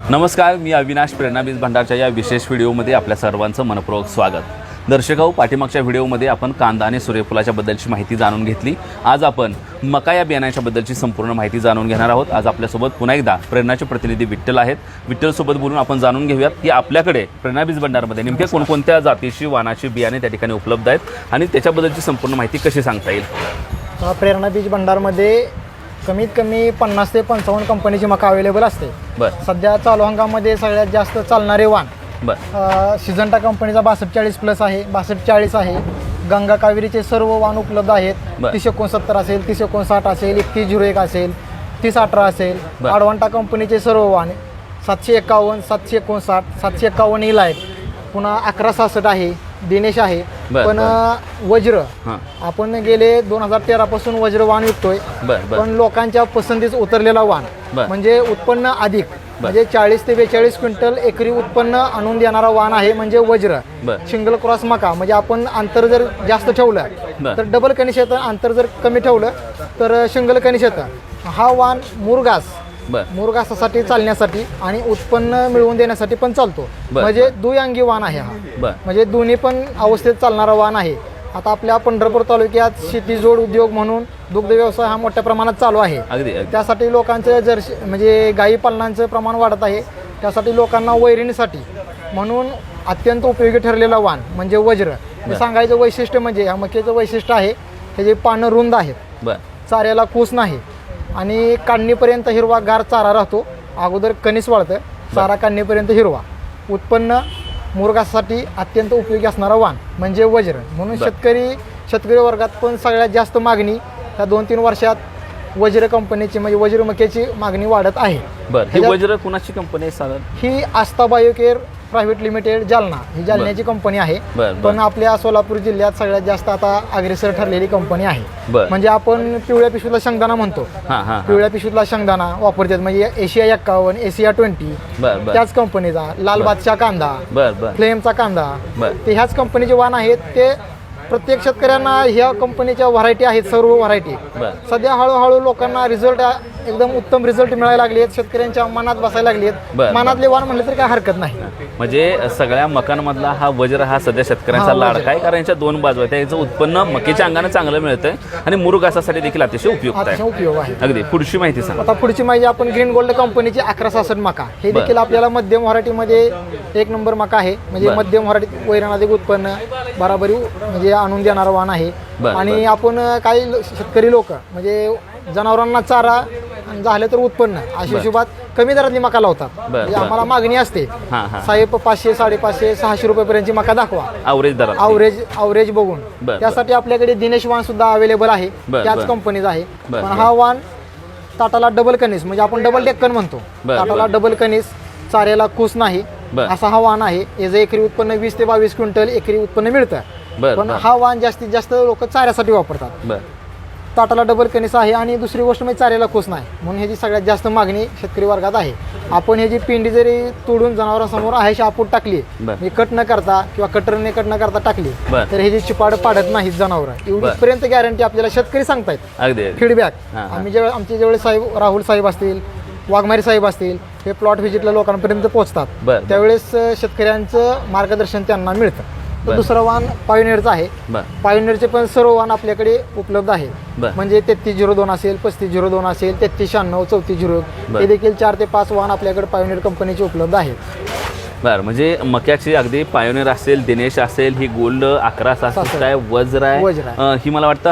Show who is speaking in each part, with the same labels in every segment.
Speaker 1: नमस्कार मी अविनाश प्रेरणाबीज भंडारच्या या विशेष व्हिडिओमध्ये आपल्या सर्वांचं मनपूर्वक स्वागत. दर्शकाऊ पाठीमागच्या व्हिडिओमध्ये आपण कांदा आणि सूर्यफुलाच्या बद्दलची माहिती जाणून घेतली. आज आपण मका या बियाण्याच्या बद्दलची संपूर्ण माहिती जाणून घेणार आहोत. आज आपल्यासोबत पुन्हा एकदा प्रेरणाचे प्रतिनिधी विठ्ठल आहेत. विठ्ठलसोबत बोलून आपण जाणून घेऊयात की आपल्याकडे प्रेरणाबीज भंडारमध्ये नेमक्या कोणकोणत्या जातीची वाणाची बियाणे त्या ठिकाणी उपलब्ध आहेत आणि त्याच्याबद्दलची संपूर्ण माहिती कशी सांगता येईल?
Speaker 2: प्रेरणा बीज भंडारमध्ये कमीत कमी पन्नास ते पंचावन्न कंपनीची मका अवेलेबल असते.
Speaker 1: बरं.
Speaker 2: सध्या चालू हंगामध्ये सगळ्यात जास्त चालणारे वाण.
Speaker 1: बरं.
Speaker 2: अ, सिजंटा कंपनीचा बासष्ट चाळीस प्लस आहे बासष्ट चाळीस आहे. गंगा कावेरीचे सर्व वाण उपलब्ध आहेत.
Speaker 1: बरं.
Speaker 2: तीस एकोणसत्तर असेल तीस एकोणसाठ असेल एकतीस झिरो एक असेल तीस अठरा असेल.
Speaker 1: बरं.
Speaker 2: अडवांटा कंपनीचे सर्व वाण सातशे एकावन्न सातशे एकोणसाठ सातशे एकावन्न इल आहेत पुन्हा अकरा सहासष्ट आहे दिनेश आहे.
Speaker 1: बरं,
Speaker 2: पण. अ, वज्र.
Speaker 1: हां.
Speaker 2: आपण गेले दोन हजार तेरा पासून वज्र वाण विकतोय.
Speaker 1: बरं बरं.
Speaker 2: पण लोकांच्या पसंतीच उतरलेला वाण.
Speaker 1: बर.
Speaker 2: म्हणजे उत्पन्न अधिक. म्हणजे चाळीस ते बेचाळीस क्विंटल एकरी उत्पन्न आणून देणारा वाण आहे म्हणजे वज्र.
Speaker 1: बर.
Speaker 2: सिंगल क्रॉस मका. म्हणजे आपण अंतर जर जास्त ठेवलं
Speaker 1: बर.
Speaker 2: तर डबल येतं अंतर जर कमी ठेवलं तर सिंगल येतं हा वाण मुरगास.
Speaker 1: बरं.
Speaker 2: मुरगासासाठी चालण्यासाठी आणि उत्पन्न मिळवून देण्यासाठी पण चालतो.
Speaker 1: बर.
Speaker 2: म्हणजे दुयंगी वाण आहे हा.
Speaker 1: बरं.
Speaker 2: म्हणजे दोन्ही पण अवस्थेत चालणारा वाण आहे. आता आपल्या पंढरपूर तालुक्यात शेती जोड उद्योग म्हणून दुग्ध व्यवसाय हा मोठ्या प्रमाणात चालू आहे.
Speaker 1: अगदी अगदी.
Speaker 2: त्यासाठी लोकांचं जर्शी म्हणजे गाई पालनांचं प्रमाण वाढत आहे. त्यासाठी लोकांना वैरणीसाठी म्हणून अत्यंत उपयोगी ठरलेला वाण म्हणजे वज्र. हे सांगायचं वैशिष्ट्य म्हणजे ह्या मक्याचं वैशिष्ट्य आहे हे जे पानं रुंद आहेत
Speaker 1: बरं.
Speaker 2: चाऱ्याला कूस नाही. आणि काढणीपर्यंत हिरवा गार चारा राहतो. अगोदर कणीस वाळतं चारा काढणीपर्यंत हिरवा. उत्पन्न मुरगासाठी अत्यंत उपयोगी असणारा वाण म्हणजे वज्र म्हणून. शेतकरी शेतकरी वर्गात पण सगळ्यात जास्त मागणी ह्या दोन तीन वर्षात वज्र कंपनीची म्हणजे वज्र मक्याची मागणी वाढत आहे.
Speaker 1: बरं. ही वज्र कुणाची कंपनी आहे साधारण?
Speaker 2: ही Aastha biocare private limited Jalna. ही जालन्याची कंपनी आहे.
Speaker 1: बरं, बरं.
Speaker 2: पण आपल्या सोलापूर जिल्ह्यात सगळ्यात जास्त आता अग्रेसर ठरलेली कंपनी आहे.
Speaker 1: बरं.
Speaker 2: म्हणजे आपण पिवळ्या पिशवीला शेंगदाणा म्हणतो.
Speaker 1: हां हां हां.
Speaker 2: पिवळ्या पिशवीतला शेंगदाणा वापरतात. म्हणजे एशिया एक्कावन्न एशिया ट्वेंटी
Speaker 1: बरं बरं.
Speaker 2: त्याच कंपनीचा लाल बादशाह कांदा
Speaker 1: बरं बरं.
Speaker 2: फ्लेमचा कांदा.
Speaker 1: बरं.
Speaker 2: ते ह्याच कंपनीचे वाण आहेत. ते प्रत्येक शेतकऱ्यांना ह्या कंपनीच्या व्हरायटी आहेत सर्व व्हरायटी
Speaker 1: बरं.
Speaker 2: सध्या हळूहळू लोकांना रिझल्ट एकदम उत्तम रिझल्ट मिळायला लागले आहेत शेतकऱ्यांच्या मनात बसायला लागले
Speaker 1: बरं.
Speaker 2: आहेत मनातले वाण म्हणलं तरी काय हरकत नाही.
Speaker 1: म्हणजे सगळ्या मकांमधला हा वज्र हा सध्या शेतकऱ्यांचा
Speaker 2: हा.
Speaker 1: लाडका आहे कारण याच्या दोन बाजू आहेत. त्याचं उत्पन्न मकेच्या अंगाने चांगलं मिळतंय आणि मुरुगासासाठी देखील अतिशय उपयुक्त
Speaker 2: अतिशय
Speaker 1: आहे
Speaker 2: उपयोग आहे.
Speaker 1: अगदी. पुढची माहिती सांगा.
Speaker 2: आता पुढची माहिती आपण ग्रीन गोल्ड कंपनीची अकरा सासष्ट मका. हे
Speaker 1: बरं.
Speaker 2: देखील आपल्याला मध्यम व्हरायटीमध्ये एक नंबर मका आहे. म्हणजे
Speaker 1: बरं.
Speaker 2: मध्यम व्हरायटी वैरणाधिक उत्पन्न बराबरी म्हणजे आणून देणारा वाण आहे
Speaker 1: बरं,
Speaker 2: आणि
Speaker 1: बरं.
Speaker 2: आपण काही लो- शेतकरी लोक म्हणजे जनावरांना चारा आणि झालं तर उत्पन्न अशा हिशोबात कमी दरातली मका लावतात म्हणजे
Speaker 1: बरं.
Speaker 2: आम्हाला मागणी असते
Speaker 1: हां हां
Speaker 2: साहेब पाचशे साडेपाचशे सहाशे रुपयेपर्यंतची मका दाखवा
Speaker 1: आवरेज दरात
Speaker 2: अवरेज अवरेज बघून
Speaker 1: बरं.
Speaker 2: त्यासाठी आपल्याकडे दिनेश वाण सुद्धा अवेलेबल आहे
Speaker 1: बरं,
Speaker 2: त्याच
Speaker 1: बरं.
Speaker 2: कंपनीचा आहे
Speaker 1: बरं,
Speaker 2: पण. हा वाण ताटाला डबल कणीस म्हणजे आपण डबल डेक्कन म्हणतो
Speaker 1: बरं,
Speaker 2: ताटाला
Speaker 1: बरं.
Speaker 2: डबल कणीस चाऱ्याला कूस नाही
Speaker 1: बरं.
Speaker 2: असा हा वाण आहे. याचं एकरी उत्पन्न वीस ते बावीस क्विंटल एकरी उत्पन्न मिळतं.
Speaker 1: बरं,
Speaker 2: पण
Speaker 1: बरं.
Speaker 2: हा वाण जास्तीत जास्त लोक चाऱ्यासाठी वापरतात.
Speaker 1: बरं.
Speaker 2: ताटाला डबल कणीस आहे आणि दुसरी गोष्ट म्हणजे चाऱ्याला कूस नाही. म्हणून ह्याची सगळ्यात जास्त मागणी शेतकरी वर्गात आहे. आपण ह्याची पिंडी जरी तोडून जनावरांसमोर आहे शापूट टाकली
Speaker 1: बरं.
Speaker 2: म्हणजे कट न करता किंवा कटरने कट न करता टाकली
Speaker 1: बरं.
Speaker 2: तर ह्याची चिपाड पाडत नाहीत जनावर. एवढीपर्यंत गॅरंटी आपल्याला शेतकरी सांगतायत.
Speaker 1: अगदी अगदी.
Speaker 2: फीडबॅक
Speaker 1: हां, हां.
Speaker 2: आम्ही जेव्हा आमचे जेवढे साहेब राहुल साहेब असतील वाघमारी साहेब असतील हे प्लॉट व्हिजिटला लोकांपर्यंत पोहोचतात
Speaker 1: बरं.
Speaker 2: त्यावेळेस अ, शेतकऱ्यांचं मार्गदर्शन त्यांना मिळतं तर
Speaker 1: बरं.
Speaker 2: दुसरं वाण पायोनियरचं आहे
Speaker 1: बरं
Speaker 2: पायोनियरचे पण सर्व वाण आपल्याकडे उपलब्ध
Speaker 1: बरं.
Speaker 2: म्हणजे तेहतीस झिरो दोन असेल पस्तीस झिरो दोन असेल तेहतीस शहाण्णव चौतीस झिरो
Speaker 1: बरं.
Speaker 2: हे देखील चार ते पाच वाहन आपल्याकडे पायोनियर कंपनीचे उपलब्ध आहेत
Speaker 1: बरं म्हणजे मक्याची अगदी पायोनियर असेल दिनेश असेल ही गोल्ड अकरा सासष्ट. आहे वज्र आहे
Speaker 2: वज्र आहे.
Speaker 1: अं, ही मला वाटतं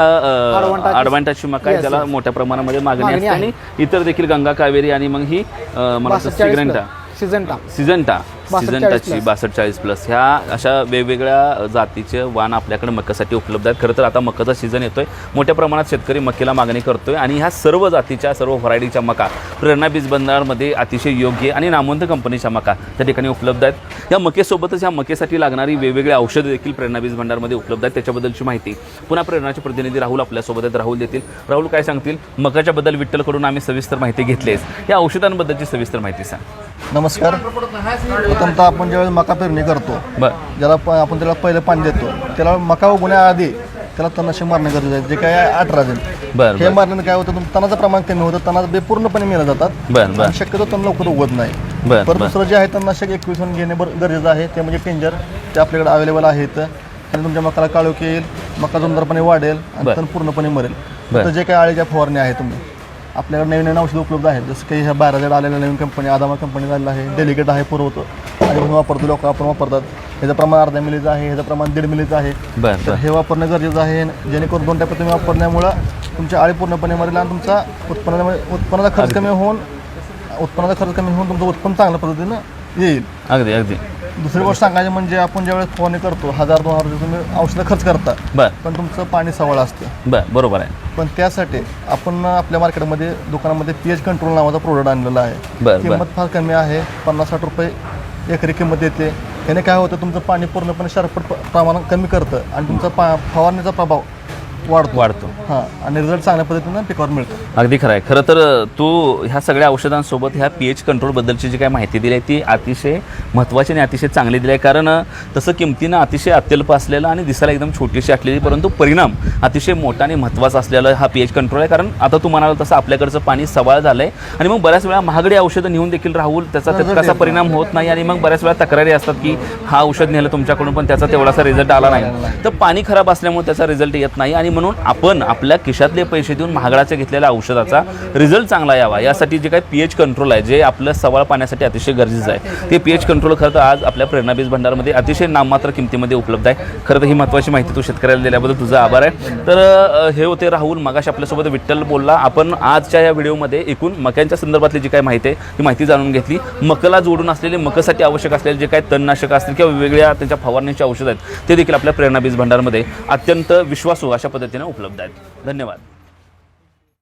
Speaker 2: अडवांटाची-
Speaker 1: अडवांटाची मका आहे
Speaker 2: Yes, yes.
Speaker 1: मोठ्या प्रमाणामध्ये मागणी
Speaker 2: मागणी
Speaker 1: असते. आणि इतर देखील गंगा कावेरी आणि मग ही अं, मला वाटतं सिग्रेंटा
Speaker 2: सिजंटा.
Speaker 1: सिजंटा.
Speaker 2: बासष्ट
Speaker 1: सिजंटाची
Speaker 2: चाळीस
Speaker 1: बासष्ट चाळीस प्लस ह्या अशा वेगवेगळ्या जातीचे वाण आपल्याकडे मक्यासाठी उपलब्ध आहेत. खरं तर आता मकाचा सीझन येतोय. मोठ्या प्रमाणात शेतकरी मक्याला मागणी करतोय आणि ह्या सर्व जातीच्या सर्व व्हरायटीच्या मका प्रेरणा बीज बंधारमध्ये अतिशय योग्य आणि नामवंत कंपनीच्या मका त्या ठिकाणी उपलब्ध आहेत. या मकेसोबतच ह्या मकेसाठी लागणारी वेगवेगळी औषधं देखील प्रेरणा बीज भंडारमध्ये उपलब्ध आहेत. त्याच्याबद्दलची माहिती पुन्हा प्रेरणाचे प्रतिनिधी राहुल आपल्यासोबत आहेत. राहुल देतील. राहुल काय सांगतील? मकाच्याबद्दल विठ्ठलकडून आम्ही सविस्तर माहिती घेतलीच या औषधांबद्दलची सविस्तर माहिती सांग.
Speaker 3: नमस्कार. प्रथमतः आपण ज्यावेळेस मका पेरणी करतो
Speaker 1: बरं.
Speaker 3: ज्याला प- आपण त्याला पहिलं पाणी देतो त्याला मका उगवण्याआधी त्याला तणनाशक मारणे गरजेचं आहे जे काय आहे अठराजन
Speaker 1: बरं
Speaker 3: हे
Speaker 1: बरं.
Speaker 3: मारल्यानं काय होतं तुम- तणाचं प्रमाण कमी होतं तणाचं बे पूर्णपणे मेलं जातात.
Speaker 1: बरं बरं.
Speaker 3: आणि शक्यतो तण लवकर उगवत नाही.
Speaker 1: बरं,
Speaker 3: परत
Speaker 1: बरं.
Speaker 3: दुसरं जे आहे तणनाशक एकवीस घेणे बर गरजेचं आहे. ते म्हणजे पेंजर ते आपल्याकडे अवेलेबल आहेत. आणि तुमच्या मकाला काळोखी येईल मका जोरदारपणे वाढेल आणि
Speaker 1: बरं.
Speaker 3: तण पूर्णपणे मरेल.
Speaker 1: बरं.
Speaker 3: तर जे काही आळीच्या फवारणी आहे तुम्ही आपल्याकडे नवीन नवीन औषधं उपलब्ध आहेत. जसं काही ह्या बाराजड आलेल्या नवीन कंपनी आदामा कंपनी झालेलं आहे डेलिकेट आहे पुरवतो आधीपासून वापरतो लोक आपण वापरतात. ह्याचं प्रमाण अर्धा मिलीचं आहे ह्याचं प्रमाण दीड मिलीचं आहे.
Speaker 1: बरं
Speaker 3: तर
Speaker 1: बरं.
Speaker 3: हे वापरणं गरजेचं आहे. जेणेकरून दोन टप्प्यात तुम्ही वापरण्यामुळं तुमची आळी पूर्णपणे मरेल आणि तुमचा उत्पन्नामध्ये उत्पन्नाचा खर्च कमी होऊन उत्पन्नाचा खर्च कमी होऊन तुमचं उत्पन्न चांगल्या पद्धतीनं येईल.
Speaker 1: अगदी अगदी.
Speaker 3: दुसरी गोष्ट सांगायची म्हणजे आपण ज्यावेळेस फवारणी करतो हजार दोन हजार तुम्ही औषधं खर्च करता.
Speaker 1: बरं.
Speaker 3: पण तुमचं पाणी सवळ असतं.
Speaker 1: बरं बरोबर आहे.
Speaker 3: पण त्यासाठी आपण आपल्या मार्केटमध्ये दुकानामध्ये पी एच कंट्रोल नावाचा प्रोडक्ट आणलेला आहे. किंमत फार कमी आहे. पन्नास साठ रुपये एकरी किंमत येते. त्याने काय होतं तुमचं पाणी पूर्णपणे शार्पट प्रमाणात कमी करतं आणि तुमचा पा फवारणीचा प्रभाव वाढतो.
Speaker 1: वाढतो.
Speaker 3: हां आणि रिझल्ट चांगल्या पद्धतीनं पिकावर मिळतो.
Speaker 1: अगदी खरं आहे. खरं तर तू ह्या सगळ्या औषधांसोबत ह्या पी एच कंट्रोलबद्दलची जी काय माहिती दिली आहे ती अतिशय महत्त्वाची आणि अतिशय चांगली दिली आहे. कारण तसं किमतीनं अतिशय अत्यल्प असलेलं आणि दिसायला एकदम छोटीशी असलेली परंतु परिणाम अतिशय मोठा आणि महत्त्वाचा असलेला हा पी एच कंट्रोल आहे. कारण आता तू म्हणाल तसं आपल्याकडचं पाणी सवाळ झालं आहे आणि मग बऱ्याच वेळा महागडी औषधं नेऊन देखील राहून त्याचा तितकासा परिणाम होत नाही आणि मग बऱ्याच वेळा तक्रारी असतात की हा औषध नेलं तुमच्याकडून पण त्याचा तेवढासा रिझल्ट आला नाही. तर पाणी खराब असल्यामुळे त्याचा रिझल्ट येत नाही आणि म्हणून आपण आपल्या खिशातले पैसे देऊन महागडाच्या घेतलेल्या औषधाचा रिझल्ट चांगला यावा. यासाठी जे काही पी एच कंट्रोल आहे जे आपलं सवाळ पाण्यासाठी अतिशय गरजेचं आहे. ते पी एच कंट्रोल खरं तर आज आपल्या प्रेरणाबीज भंडारमध्ये अतिशय नाममात्र किमतीमध्ये उपलब्ध आहे. खरं तर ही महत्त्वाची माहिती तू शेतकऱ्याला दिल्याबद्दल तुझा आभार आहे. तर हे होते राहुल. मगाशी आपल्यासोबत विठ्ठल बोलला. आपण आजच्या या व्हिडिओमध्ये एकूण मक्यांच्या संदर्भातली जी काही माहिती आहे ती माहिती जाणून घेतली. मकला जोडून असलेले मकासाठी आवश्यक असलेले जे काही तणनाशक असतील किंवा वेगवेगळ्या त्यांच्या फवारणीचे औषध आहेत ते देखील आपल्या प्रेरणाबीज भंडारमध्ये अत्यंत विश्वासू अशा पद्धतीनं उपलब्ध आहेत. धन्यवाद.